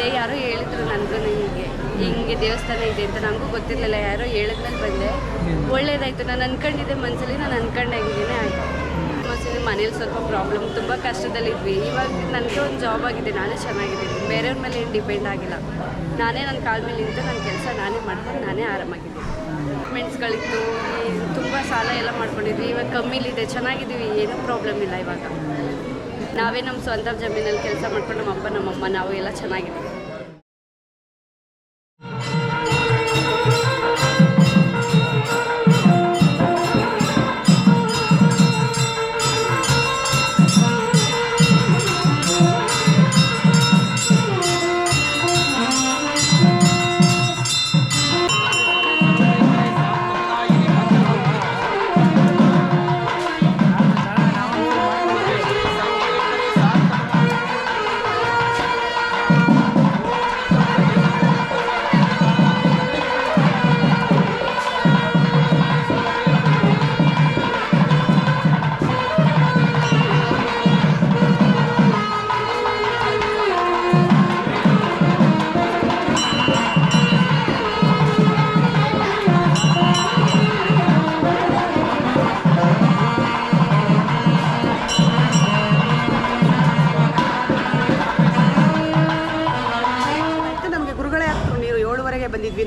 ಬಂದೆ ಯಾರೋ ಹೇಳಿದ್ರು ನನಗೂ ನಿಮಗೆ. ಹಿಂಗೆ ದೇವಸ್ಥಾನ ಇದೆ ಅಂತ ನನಗೂ ಗೊತ್ತಿರಲಿಲ್ಲ. ಯಾರೋ ಹೇಳಿದ್ಮೇಲೆ ಬಂದೆ. ಒಳ್ಳೇದಾಯಿತು. ನಾನು ಅನ್ಕೊಂಡಿದ್ದೆ ಮನಸ್ಸಲ್ಲಿ ನಾನು ಅನ್ಕೊಂಡಂಗೆ ಆಯಿತು. ಮನಸ್ಸಲ್ಲಿ ಮನೇಲಿ ಸ್ವಲ್ಪ ಪ್ರಾಬ್ಲಮ್ ತುಂಬ ಕಷ್ಟದಲ್ಲಿದ್ವಿ. ಇವಾಗ ನನಗೆ ಒಂದು ಜಾಬ್ ಆಗಿದೆ. ನಾನೇ ಚೆನ್ನಾಗಿದ್ದೀನಿ. ಬೇರೆಯವ್ರ ಮೇಲೆ ಏನು ಡಿಪೆಂಡ್ ಆಗಿಲ್ಲ. ನಾನೇ ನನ್ನ ಕಾಲ ಮೇಲೆ ನಿಂತು ನನ್ನ ಕೆಲಸ ನಾನೇ ಮಾಡ್ಕೊಂಡು ನಾನೇ ಆರಾಮಾಗಿದ್ದೀನಿ. ಮೆಂಟ್ಸ್ಗಳಿತ್ತು ತುಂಬ ಸಾಲ ಎಲ್ಲ ಮಾಡ್ಕೊಂಡಿದ್ವಿ. ಇವಾಗ ಕಮ್ಮಿಲಿದೆ. ಚೆನ್ನಾಗಿದ್ದೀವಿ. ಏನೂ ಪ್ರಾಬ್ಲಮ್ ಇಲ್ಲ ಇವಾಗ. ನಾವೇ ನಮ್ಮ ಸ್ವಂತ ಜಮೀನಲ್ಲಿ ಕೆಲಸ ಮಾಡ್ಕೊಂಡು ನಮ್ಮಪ್ಪ ನಮ್ಮಮ್ಮ ನಾವು ಎಲ್ಲ ಚೆನ್ನಾಗಿದ್ದೀವಿ.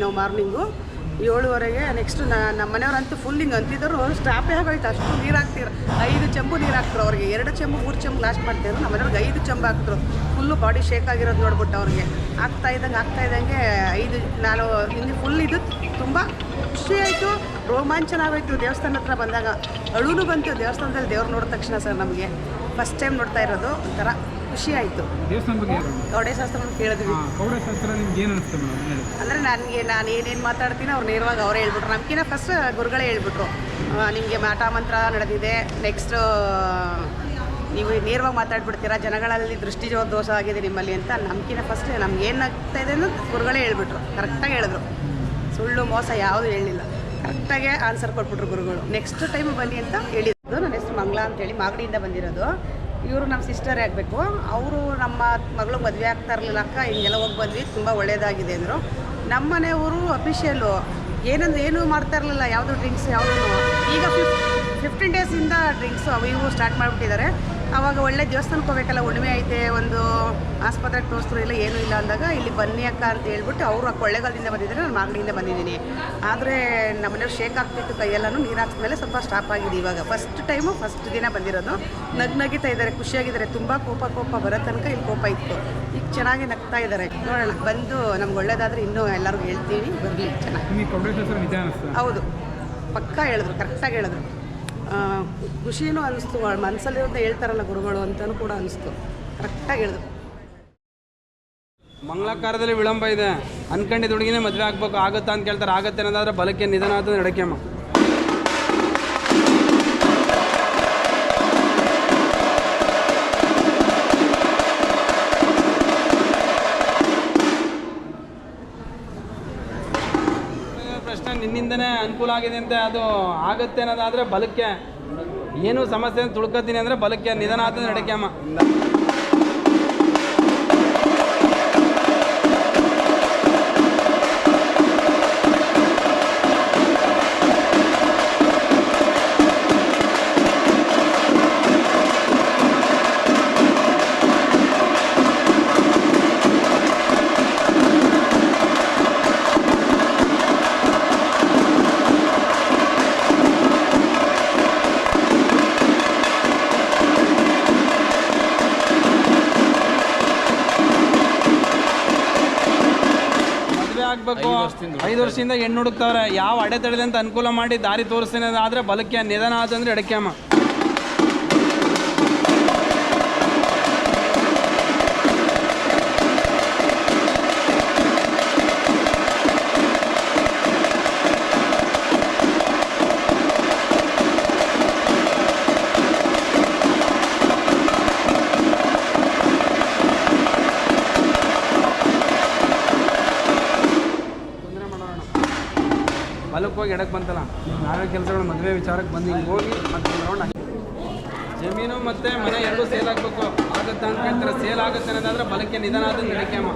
ನಾವು ಮಾರ್ನಿಂಗು ಏಳುವರೆಗೆ ನೆಕ್ಸ್ಟ್ ನಮ್ಮ ಮನೆಯವ್ರಂತೂ ಫುಲ್ ಹಿಂಗೆ ಅಂತಿದ್ದರು. ಸ್ಟಾಪೇ ಆಗೋಯ್ತು. ಅಷ್ಟು ನೀರು ಹಾಕ್ತಿರು ಐದು ಚೆಂಬು ನೀರು ಹಾಕ್ತರು ಅವ್ರಿಗೆ. ಎರಡು ಚೆಂಬು, ಮೂರು ಚೆಂಬು ಲಾಸ್ಟ್ ಮಾಡ್ತಿದ್ರು ನಮ್ಮ ಮನೆಯವ್ರಿಗೆ ಐದು ಚೆಂಬು ಹಾಕ್ತರು ಫುಲ್ಲು ಬಾಡಿ ಶೇಕ್ ಆಗಿರೋದು ನೋಡ್ಬಿಟ್ಟು ಅವ್ರಿಗೆ. ಆಗ್ತಾ ಇದ್ದಂಗೆ ಆಗ್ತಾ ಇದ್ದಂಗೆ ಐದು ನಾನು ಇಲ್ಲಿ ಫುಲ್ ಇದು ತುಂಬ ಖುಷಿ ಆಯಿತು. ರೋಮಾಂಚನ ಆಗೋಯ್ತು ದೇವಸ್ಥಾನ ಹತ್ರ ಬಂದಾಗ. ಅಳುನು ಬಂತು ದೇವಸ್ಥಾನದಲ್ಲಿ ದೇವ್ರು ನೋಡಿದ ತಕ್ಷಣ ಸರ್ ನಮಗೆ. ಫಸ್ಟ್ ಟೈಮ್ ನೋಡ್ತಾ ಇರೋದು ಒಂಥರ ಖುಷಿ ಆಯಿತು. ದೇವಸ್ಥಾನ ಬಗ್ಗೆ ಶಾಸ್ತ್ರ ಕೇಳಿದ್ವಿ. ಹಾ, ಕೌಡಶಾಸ್ತ್ರ ನಿಮ್ಗೆ ಏನು ಅನಿಸ್ತು ಮೇಡಮ್? ಹೇಳಿ. ಅಂದರೆ ನನಗೆ ನಾನು ಏನೇನು ಮಾತಾಡ್ತೀನಿ ಅವ್ರು ನೇರವಾಗಿ ಅವರೇ ಹೇಳ್ಬಿಟ್ರು. ನಮ್ಗಿಂತ ಫಸ್ಟ್ ಗುರುಗಳೇ ಹೇಳ್ಬಿಟ್ರು. ನಿಮಗೆ ಮಾಟ ಮಂತ್ರ ನಡೆದಿದೆ. ನೆಕ್ಸ್ಟ್ ನೀವು ನೇರವಾಗಿ ಮಾತಾಡ್ಬಿಡ್ತೀರಾ ಜನಗಳಲ್ಲಿ ದೃಷ್ಟಿ ಜೋ- ದೋಷ ಆಗಿದೆ ನಿಮ್ಮಲ್ಲಿ ಅಂತ ನಮ್ಗಿಂತ ಫಸ್ಟ್ ನಮ್ಗೆ ಏನಾಗ್ತಾ ಇದೆ ಅನ್ನೋದು ಗುರುಗಳೇ ಹೇಳ್ಬಿಟ್ರು. ಕರೆಕ್ಟಾಗಿ ಹೇಳಿದ್ರು. ಸುಳ್ಳು ಮೋಸ ಯಾವುದು ಹೇಳಿಲ್ಲ. ಕರೆಕ್ಟಾಗೆ ಆನ್ಸರ್ ಕೊಟ್ಬಿಟ್ರು ಗುರುಗಳು. ನೆಕ್ಸ್ಟ್ ಟೈಮ್ ಬನ್ನಿ ಅಂತ ಹೇಳಿದ್ದು ನನ್ನ ಹೆಸರು ಮಂಗಳ ಅಂತೇಳಿ ಮಾಗಡಿಯಿಂದ ಬಂದಿರೋದು. ಇವರು ನಮ್ಮ ಸಿಸ್ಟರೇ ಆಗಬೇಕು. ಅವರು ನಮ್ಮ ಮಗಳು ಮದುವೆ ಆಗ್ತಾ ಇರಲಿಲ್ಲ ಅಕ್ಕ, ಹಿಂಗೆಲ್ಲ ಹೋಗಿ ಬಂದ್ವಿ. ತುಂಬ ಒಳ್ಳೆಯದಾಗಿದೆ ಅಂದರು. ನಮ್ಮ ಮನೆಯವರು ಅಫಿಷಿಯಲು ಏನಂದ್ರೆ ಏನೂ ಮಾಡ್ತಾ ಇರಲಿಲ್ಲ. ಯಾವುದು ಡ್ರಿಂಕ್ಸ್ ಯಾವುದೂ ಈಗ ಫಿಫ್ ಫಿಫ್ಟೀನ್ ಡೇಸಿಂದ ಡ್ರಿಂಕ್ಸು ಅವು ಇವು ಸ್ಟಾರ್ಟ್ ಮಾಡಿಬಿಟ್ಟಿದ್ದಾರೆ. ಆವಾಗ ಒಳ್ಳೆ ದೇವಸ್ಥಾನಕ್ಕೆ ಹೋಗ್ಬೇಕಲ್ಲ ಉಣಿಮೆ ಐತೆ ಒಂದು ಆಸ್ಪತ್ರೆಗೆ ತೋರಿಸ್ರು ಇಲ್ಲ ಏನೂ ಇಲ್ಲ ಅಂದಾಗ ಇಲ್ಲಿ ಬನ್ನಿ ಅಕ್ಕ ಅಂತ ಹೇಳ್ಬಿಟ್ಟು ಅವರು ಆ ಕೊಳ್ಳೆಗಾಲದಿಂದ ಬಂದಿದ್ದಾರೆ ನಾನು ಮಾಗಡಿಯಿಂದ ಬಂದಿದ್ದೀನಿ. ಆದರೆ ನಮ್ಮನೆಯವ್ರು ಶೇಕ್ ಆಗ್ತಿತ್ತು ಕೈಯೆಲ್ಲನೂ ನೀರು ಹಾಕಿದ್ಮೇಲೆ ಸ್ವಲ್ಪ ಸ್ಟಾಪ್ ಆಗಿದೆ ಇವಾಗ. ಫಸ್ಟ್ ಟೈಮು ಫಸ್ಟ್ ದಿನ ಬಂದಿರೋದು. ನಗ್ ನಗಿತಾ ಇದ್ದಾರೆ ಖುಷಿಯಾಗಿದ್ದಾರೆ ತುಂಬ ಕೋಪ ಕೋಪ ಬರೋ ತನಕ ಇಲ್ಲಿ ಕೋಪ ಇತ್ತು. ಈಗ ಚೆನ್ನಾಗಿ ನಗ್ತಾ ಇದ್ದಾರೆ. ನೋಡೋಣ ಬಂದು ನಮ್ಗೆ ಒಳ್ಳೇದಾದರೆ ಇನ್ನೂ ಎಲ್ಲರಿಗೂ ಹೇಳ್ತೀವಿ ಬರಲಿ ಚೆನ್ನಾಗಿ. ಹೌದು. ಪಕ್ಕ ಹೇಳಿದ್ರು ಕರೆಕ್ಟಾಗಿ ಹೇಳಿದ್ರು. ಖುಷಿನೂ ಅನಿಸ್ತು ಮನಸ್ಸಲ್ಲಿರೋದನ್ನ ಹೇಳ್ತಾರಲ್ಲ ಗುರುಗಳು ಅಂತಲೂ ಕೂಡ ಅನಿಸ್ತು. ಕರೆಕ್ಟಾಗಿ ಹೇಳಿದ್ರು. ಮಂಗಳಕಾರದಲ್ಲಿ ವಿಳಂಬ ಇದೆ. ಅನ್ಕೊಂಡಿದ್ದ ಹುಡುಗಿನೇ ಮದುವೆ ಆಗ್ಬೇಕು, ಆಗುತ್ತಾ ಅಂತ ಕೇಳ್ತಾರೆ. ಆಗತ್ತೆ ಅನ್ನೋದಾದ್ರೆ ಬಲಕ್ಕೆ ನಿಧನ ಆದ ನಡಕೆಮ್ಮ ಅನುಕೂಲ ಆಗಿದೆ ಅಂತ, ಅದು ಆಗುತ್ತೆ ಅನ್ನೋದಾದರೆ ಬಲಕ್ಕೆ. ಏನು ಸಮಸ್ಯೆ ತುಳ್ಕೊತೀನಿ ಅಂದ್ರೆ ಬಲಕ್ಕೆ ನಿಧನ ಆದ ನಡಕೆಮ್ಮ ಆಗ್ಬೇಕು. ಐದು ವರ್ಷದಿಂದ ಹೆಣ್ಣು ಹುಡುಕ್ತಾವ್ರೆ. ಯಾವ ಅಡೆತಡೆದಂತ ಅನುಕೂಲ ಮಾಡಿ ದಾರಿ ತೋರಿಸ್ತೇನೆ ಆದ್ರೆ ಬಲಕ್ಕೆ ನಿಧನ ಆದಂದ್ರೆ ಎಡಕ್ಯಾಮ ಹೋಗಿ ಎಡಕ್ಕೆ ಬಂತಲ್ಲ, ನಾವೇ ಕೆಲಸಗಳು ಮದುವೆ ವಿಚಾರಕ್ಕೆ ಬಂದು ಹಿಂಗೆ ಹೋಗಿ ಮತ್ತೆ ರೌಂಡ್ ಜಮೀನು ಮತ್ತೆ ಮನೆ ಎರಡೂ ಸೇಲ್ ಆಗಬೇಕು. ಆಗುತ್ತೆ ಅಂತ ಹೇಳ್ತಾರೆ ಸೇಲ್ ಆಗುತ್ತೆ ಅನ್ನೋದಾದ್ರೆ ಬಲಕ್ಕೆ ನಿಧಾನ ಆದ್ರೆ ನಡಿಕ್ಯಾಮ